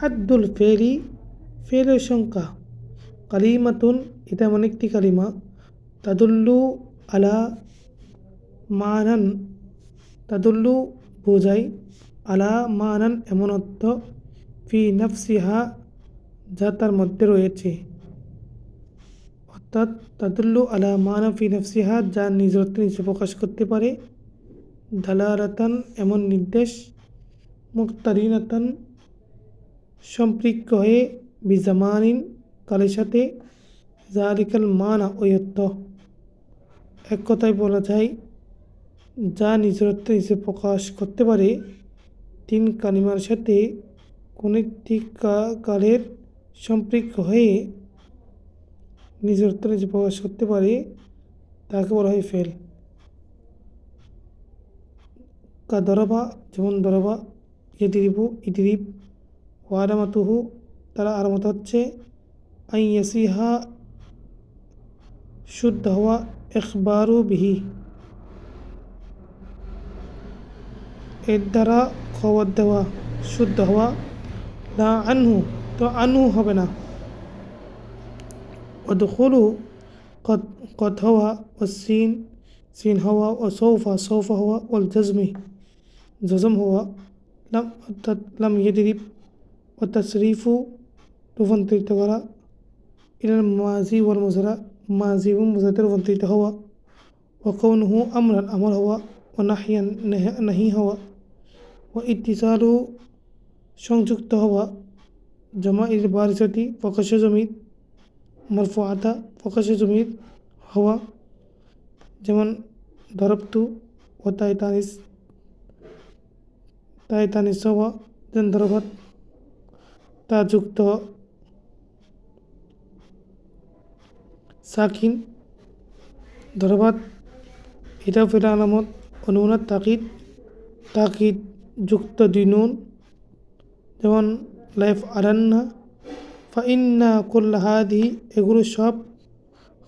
হাদ্দুল ফেরি ফেলের সংখ্যা। কালিমাতুন, এটা এমন একটি কালিমা। তাদুল্লু আলা মানান, তাদুল্লু বোঝাই আলা মানান এমন অর্থ, ফি নাফসিহা, যা তার মধ্যে রয়েছে। অর্থাৎ তাদুল্লু আলা মানা ফি নাফসিহা, যা নিজ অর্থে নিজে প্রকাশ করতে পারে। দালারাতান এমন নির্দেশ, মুক্তারিনাতান সম্পৃক্ত হয়ে বিজামানিন কালের সাথে জালিকাল মানা ওই এক কথায় বলা যায়, যা নিজের অর্থে নিজে প্রকাশ করতে পারে, তিন কালিমার সাথে কোনো একটি কালের সম্পৃক্ত হয়ে নিজের অর্থে নিজে প্রকাশ করতে পারে, তাকে বলা হয় ফেল। কা দরবা যেমন দরবা ইদিরিবু ইদিরিব ও আরামাতুহু তারা আরামত হচ্ছে আই ইয়াসিহা শুদ্ধ হওয়া এখবারু বিহি এর দ্বারা খবর দেওয়া শুদ্ধ হওয়া লা আনহু তো আনহু হবে না ودخول قد قد هو والسين سين هو وسوف سوف هو والجزم جزم هو لم لم يدرب ও তশরিফু রূপান্তরিত করা ইলাল মাজি ওয়াল মুজরা মাজি এবং মুজরাতে রূপান্তরিত হওয়া ও কৌন হু আমরান আমর হওয়া ও নাহিয়ান নাহি হওয়া ও ইতিসারু সংযুক্ত হওয়া জমা ইর বারিসতি প্রকাশ্য জমির মরফু আতা প্রকাশ্য জমির হওয়া যেমন ধরবতু ও তাই তানিস তাই তানিস হওয়া যেন ধরবত তা যুক্ত সাকিন ধরবাত এটা ফেরা আলামত অনুনাত তাকিদ তাকিদ যুক্ত দুই নুন, যেমন লাইফ আরান্না ফাইন্না কুল্লাহাদি এগুলো সব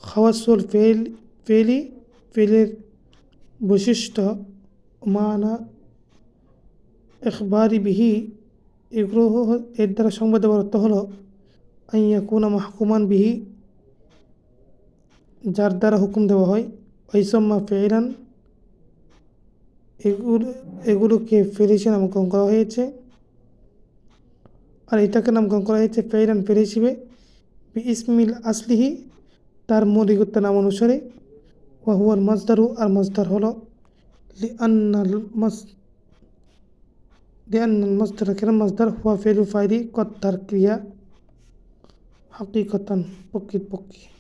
খাওয়াসুল ফেল ফেলি ফেলের বৈশিষ্ট্য, মানা এখবারি বিহি এগুলো এর দ্বারা সংবাদ দেওয়ার অর্থ হলো আইয়া কুনা মাহকুমান বিহি, যার দ্বারা হুকুম দেওয়া হয়। ঐসম্মা ফেরান এগুলো এগুলোকে ফেরিসে নামকরণ করা হয়েছে। আর এটাকে নামকরণ করা হয়েছে ফেরান ফের হিসেবে। ইসমিল আসলিহি, তার মৌলিকত্ব নাম অনুসারে। ওয়াহুয়াল মাজদারু, আর মাজদার হলো। লিআন্নাল মাস লিআন্নাল মাজদার কেন মাজদার হুয়া ফেলু ফাইলি কত্তার ক্রিয়া হাকিকতান প্রকৃতপক্ষে